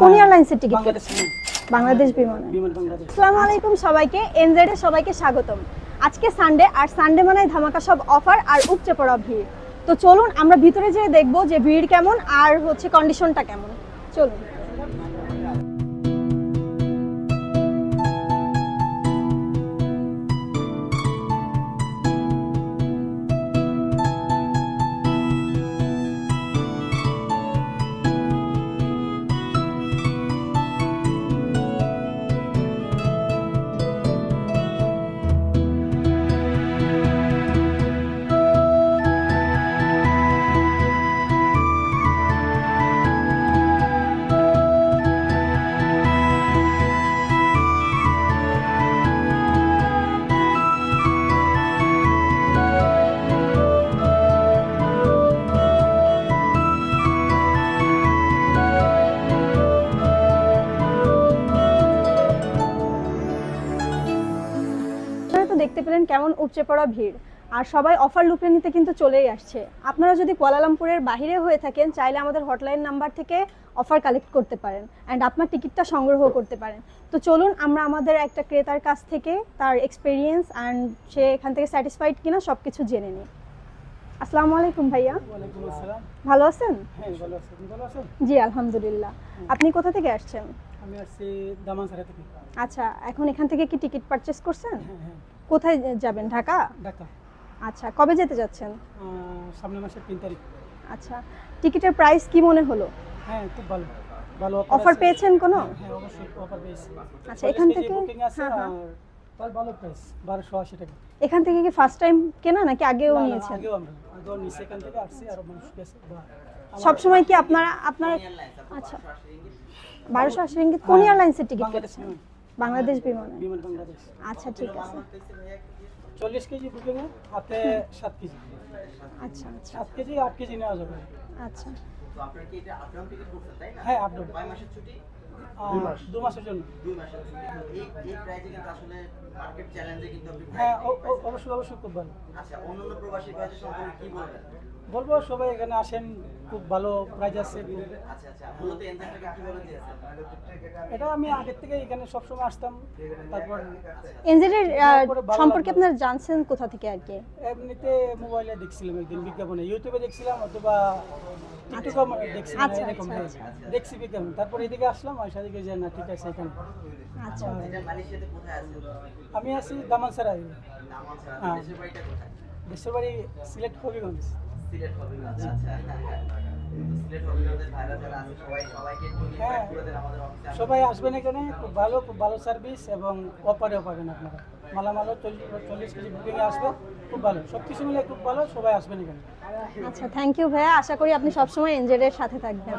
কোন এয়ারলাইন্সের টিকিট? বাংলাদেশ কেটেছেন বাংলাদেশ বিমানে। বিমান বাংলাদেশ। আসসালামু আলাইকুম সবাইকে এনজেডে সবাইকে স্বাগতম। আজকে সানডে আর সানডে মানে ধামাকা সব অফার আর উপচে পড়া ভিড়। তো চলুন আমরা ভিতরে যেয়ে দেখব যে ভিড় কেমন আর হচ্ছে কন্ডিশনটা কেমন। চলুন। পেলেন কেমন উপচে পড়া ভিড়। আর সবাই অফার লুপে নিতে কিন্তু চলেই আসছে। আপনারা যদি কুয়ালালামপুরের বাইরে হয়ে থাকেন চাইলে আমাদের হটলাইন নাম্বার থেকে অফার কালেক্ট করতে পারেন। অ্যান্ড আপনার টিকিটটা সংগ্রহ করতে পারেন। তো চলুন আমরা আমাদের একটা ক্রেতার কাছ থেকে তার এক্সপিরিয়েন্স অ্যান্ড সে এখান থেকে স্যাটিসফাইড কিনা সব কিছু জেনে নিই। আসসালামু আলাইকুম ভাইয়া। ওয়ালাইকুম আসসালাম। ভালো আছেন? হ্যাঁ ভালো আছেন? জি আলহামদুলিল্লাহ। আপনি কোথা থেকে আসছেন? আমি আসছি দামানসারা থেকে। আচ্ছা এখন এখান থেকে কি টিকিট পারচেস করছেন? হ্যাঁ হ্যাঁ। কোথায় যাবেন ঢাকা? ঢাকা। আচ্ছা কবে যেতে যাচ্ছেন? সামনের মাসের তিন তারিখ। আচ্ছা টিকিটের প্রাইস কি মনে হলো? হ্যাঁ খুব ভালো। ভালো অফার পেয়েছেন কোনো? হ্যাঁ, হ্যাঁ অবশ্যই অফার পেয়েছি। আচ্ছা, এখান থেকে- হ্যাঁ, হ্যাঁ। তার ভালো প্রাইস বারোশো আশি টাকা। এখান থেকে কি ফার্স্ট টাইম কেনা নাকি আগেও নিয়েছেন? আগেও আমরা আগেও নিচে এখান থেকে আসছি আরও মানুষ গেছে সব সময় কি আপনারা আপনারা আচ্ছা বারোশো আশি রিঙ্গিত কোন এয়ারলাইন্সের টিকিট কেটেছেন? বিমান, বাংলাদেশ বিমানে। বিমান বাংলাদেশ। আচ্ছা ঠিক আছে। চল্লিশ কেজি বুকিং হাতে সাত কেজি। আচ্ছা আচ্ছা। সাত কেজি আট কেজি নেওয়া যাবে। আচ্ছা। তো আপনার কি এটা আপ টিকিট করছেন তাই না? হ্যাঁ আপডাউন কয় মাসের ছুটি? দু মাসের জন্য। দুই মাসের ছুটি এই এই প্রাইসে কিন্তু আসলে মার্কেট চ্যালেঞ্জে কিন্তু আপনি হ্যাঁ অবশ্যই অবশ্যই খুব ভালো। আচ্ছা অন্যান্য প্রবাসী প্রাইসের সম্পর্কে কি বলবেন? বলব সবাই এখানে আসেন খুব ভালো প্রাইজ আছে। আচ্ছা আচ্ছা এটা আমি আগের থেকে এখানে সবসময় আসতাম। তারপর এনজেডের সম্পর্কে। আপনারা জানছেন কোথা থেকে আর কি? এমনিতে মোবাইলে দেখছিলাম একদিন বিজ্ঞাপনে। ইউটিউবে দেখছিলাম অথবা দেখছিলাম আচ্ছা, এরকম আচ্ছা। দেখছি তারপর এদিকে আসলাম ওই সাদিকে যে না ঠিক আছে এখানে। আচ্ছা। আমি আছি দামানসারাই হ্যাঁ। দেশের বাড়ি সিলেক্ট হবিগঞ্জ। সিলেক্ট হবিগঞ্জ আচ্ছা। হ্যাঁ সবাই আসবেন এখানে খুব ভালো খুব ভালো সার্ভিস এবং অফারেও পাবেন আপনারা। মালামালও চল্লিশ চল্লিশ কেজি বুকিংয়ে আসবেন খুব ভালো। সব কিছু মিলে খুব ভালো সবাই আসবেন এখানে। আচ্ছা থ্যাংক ইউ ভাইয়া। আশা করি আপনি সবসময় এনজেডের সাথে থাকবেন।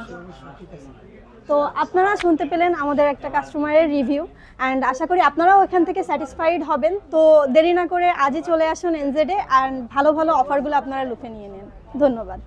তো আপনারা শুনতে পেলেন আমাদের একটা কাস্টমারের রিভিউ অ্যান্ড আশা করি আপনারাও এখান থেকে স্যাটিসফাইড হবেন। তো দেরি না করে আজই চলে আসুন এনজেডে অ্যান্ড ভালো ভালো অফারগুলো আপনারা লুফে নিয়ে নেন। ধন্যবাদ।